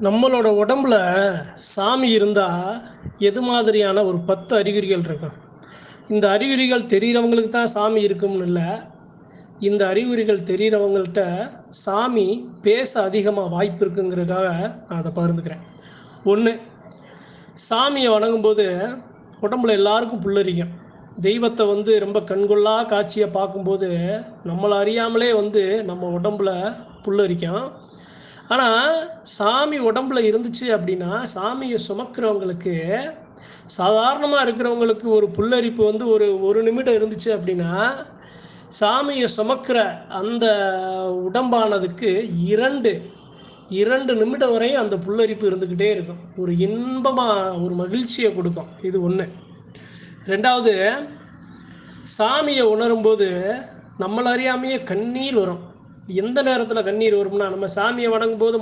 நம்மளோட உடம்புல சாமி இருந்தால் எது மாதிரியான ஒரு பத்து அறிகுறிகள் இருக்கும்? இந்த அறிகுறிகள் தெரிகிறவங்களுக்கு தான் சாமி இருக்கும்னு இல்லை. இந்த அறிகுறிகள் தெரிகிறவங்கள்ட்ட சாமி பேச அதிகமாக வாய்ப்பு இருக்குங்கிறதுக்காக நான் அதை பகிர்ந்துக்கிறேன். ஒன்று சாமியை வணங்கும்போது உடம்புல எல்லாருக்கும் புல்லரிக்கும். தெய்வத்தை வந்து ரொம்ப கண்கொள்ளா காட்சியை பார்க்கும்போது நம்மளை அறியாமலே வந்து நம்ம உடம்புல புல்லரிக்கும். ஆனால் சாமி உடம்புல இருந்துச்சு அப்படின்னா சாமியை சுமக்கிறவங்களுக்கு சாதாரணமாக இருக்கிறவங்களுக்கு ஒரு புல்லரிப்பு வந்து ஒரு ஒரு நிமிடம் இருந்துச்சு அப்படின்னா சாமியை சுமக்கிற அந்த உடம்பானதுக்கு இரண்டு இரண்டு நிமிடம் வரையும் அந்த புல்லரிப்பு இருந்துக்கிட்டே இருக்கும். ஒரு இன்பமாக ஒரு மகிழ்ச்சியை கொடுக்கும். இது ஒன்று ரெண்டாவது சாமியை உணரும்போது நம்மள அறியாமையே கண்ணீர் வரும். எந்த நேரத்தில் கண்ணீர் வரும்னா நம்ம சாமியை வணங்கும்போது